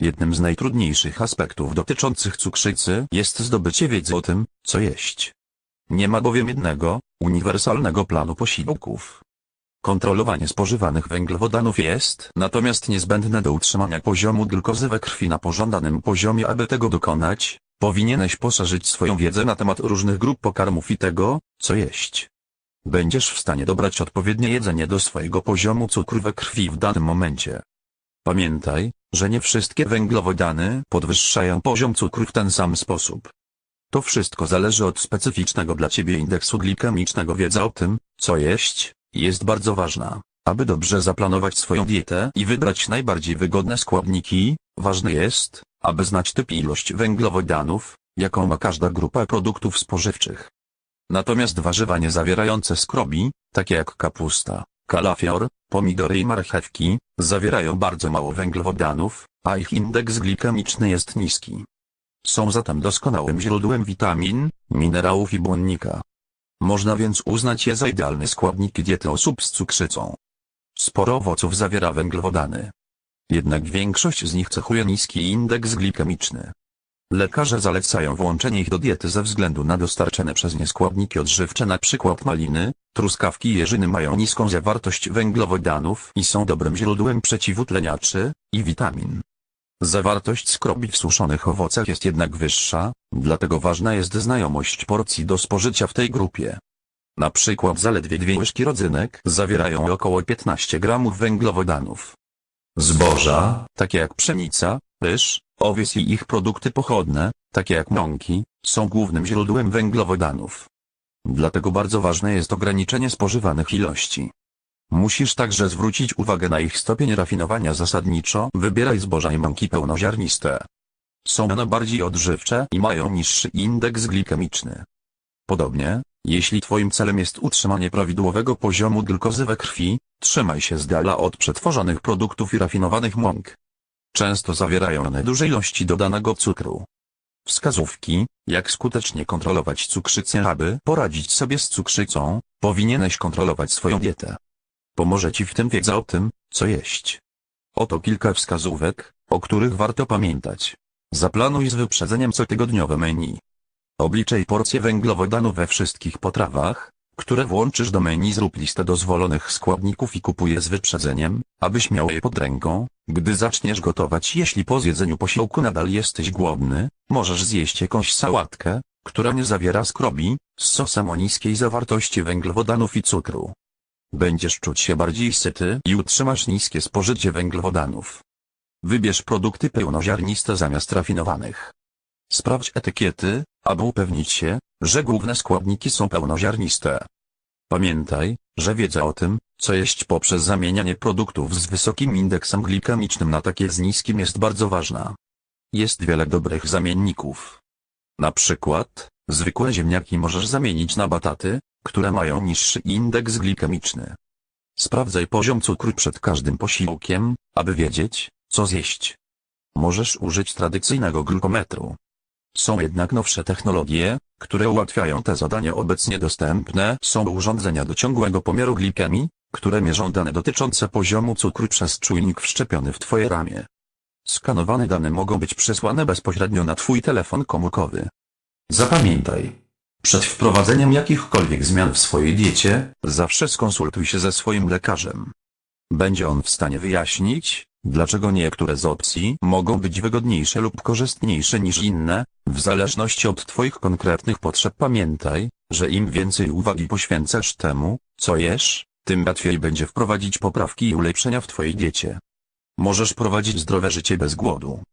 Jednym z najtrudniejszych aspektów dotyczących cukrzycy jest zdobycie wiedzy o tym, co jeść. Nie ma bowiem jednego, uniwersalnego planu posiłków. Kontrolowanie spożywanych węglowodanów jest natomiast niezbędne do utrzymania poziomu glukozy we krwi na pożądanym poziomie. Aby tego dokonać, powinieneś poszerzyć swoją wiedzę na temat różnych grup pokarmów i tego, co jeść. Będziesz w stanie dobrać odpowiednie jedzenie do swojego poziomu cukru we krwi w danym momencie. Pamiętaj, że nie wszystkie węglowodany podwyższają poziom cukru w ten sam sposób. To wszystko zależy od specyficznego dla Ciebie indeksu glikemicznego. Wiedza o tym, co jeść, jest bardzo ważna. Aby dobrze zaplanować swoją dietę i wybrać najbardziej wygodne składniki, ważne jest, aby znać typ i ilość węglowodanów, jaką ma każda grupa produktów spożywczych. Natomiast warzywa niezawierające skrobi, takie jak kapusta, kalafior, pomidory i marchewki, zawierają bardzo mało węglowodanów, a ich indeks glikemiczny jest niski. Są zatem doskonałym źródłem witamin, minerałów i błonnika. Można więc uznać je za idealne składniki diety osób z cukrzycą. Sporo owoców zawiera węglowodany. Jednak większość z nich cechuje niski indeks glikemiczny. Lekarze zalecają włączenie ich do diety ze względu na dostarczane przez nie składniki odżywcze np. maliny, truskawki i jeżyny mają niską zawartość węglowodanów i są dobrym źródłem przeciwutleniaczy i witamin. Zawartość skrobi w suszonych owocach jest jednak wyższa, dlatego ważna jest znajomość porcji do spożycia w tej grupie. Na przykład zaledwie dwie łyżki rodzynek zawierają około 15 gramów węglowodanów. Zboża, takie jak pszenica, ryż, owiec i ich produkty pochodne, takie jak mąki, są głównym źródłem węglowodanów. Dlatego bardzo ważne jest ograniczenie spożywanych ilości. Musisz także zwrócić uwagę na ich stopień rafinowania zasadniczo. Wybieraj zboża i mąki pełnoziarniste. Są one bardziej odżywcze i mają niższy indeks glikemiczny. Podobnie, jeśli Twoim celem jest utrzymanie prawidłowego poziomu glukozy we krwi, trzymaj się z dala od przetworzonych produktów i rafinowanych mąk. Często zawierają one duże ilości dodanego cukru. Wskazówki, jak skutecznie kontrolować cukrzycę Aby poradzić sobie z cukrzycą, powinieneś kontrolować swoją dietę. Pomoże Ci w tym wiedza o tym, co jeść. Oto kilka wskazówek, o których warto pamiętać. Zaplanuj z wyprzedzeniem cotygodniowe menu. Obliczaj porcje węglowodanów we wszystkich potrawach, które włączysz do menu zrób listę dozwolonych składników i kupuj je z wyprzedzeniem, abyś miał je pod ręką, gdy zaczniesz gotować jeśli po zjedzeniu posiłku nadal jesteś głodny, możesz zjeść jakąś sałatkę, która nie zawiera skrobi, z sosem o niskiej zawartości węglowodanów i cukru. Będziesz czuć się bardziej syty i utrzymasz niskie spożycie węglowodanów. Wybierz produkty pełnoziarniste zamiast rafinowanych. Sprawdź etykiety, aby upewnić się, że główne składniki są pełnoziarniste. Pamiętaj, że wiedza o tym, co jeść poprzez zamienianie produktów z wysokim indeksem glikemicznym na takie z niskim jest bardzo ważna. Jest wiele dobrych zamienników. Na przykład, zwykłe ziemniaki możesz zamienić na bataty, które mają niższy indeks glikemiczny. Sprawdzaj poziom cukru przed każdym posiłkiem, aby wiedzieć, co zjeść. Możesz użyć tradycyjnego glukometru. Są jednak nowsze technologie, które ułatwiają te zadania obecnie dostępne. Są urządzenia do ciągłego pomiaru glikemii, które mierzą dane dotyczące poziomu cukru przez czujnik wszczepiony w Twoje ramię. Skanowane dane mogą być przesłane bezpośrednio na Twój telefon komórkowy. Zapamiętaj. Przed wprowadzeniem jakichkolwiek zmian w swojej diecie, zawsze skonsultuj się ze swoim lekarzem. Będzie on w stanie wyjaśnić, dlaczego niektóre z opcji mogą być wygodniejsze lub korzystniejsze niż inne, w zależności od Twoich konkretnych potrzeb. Pamiętaj, że im więcej uwagi poświęcasz temu, co jesz, tym łatwiej będzie wprowadzić poprawki i ulepszenia w Twojej diecie. Możesz prowadzić zdrowe życie bez głodu.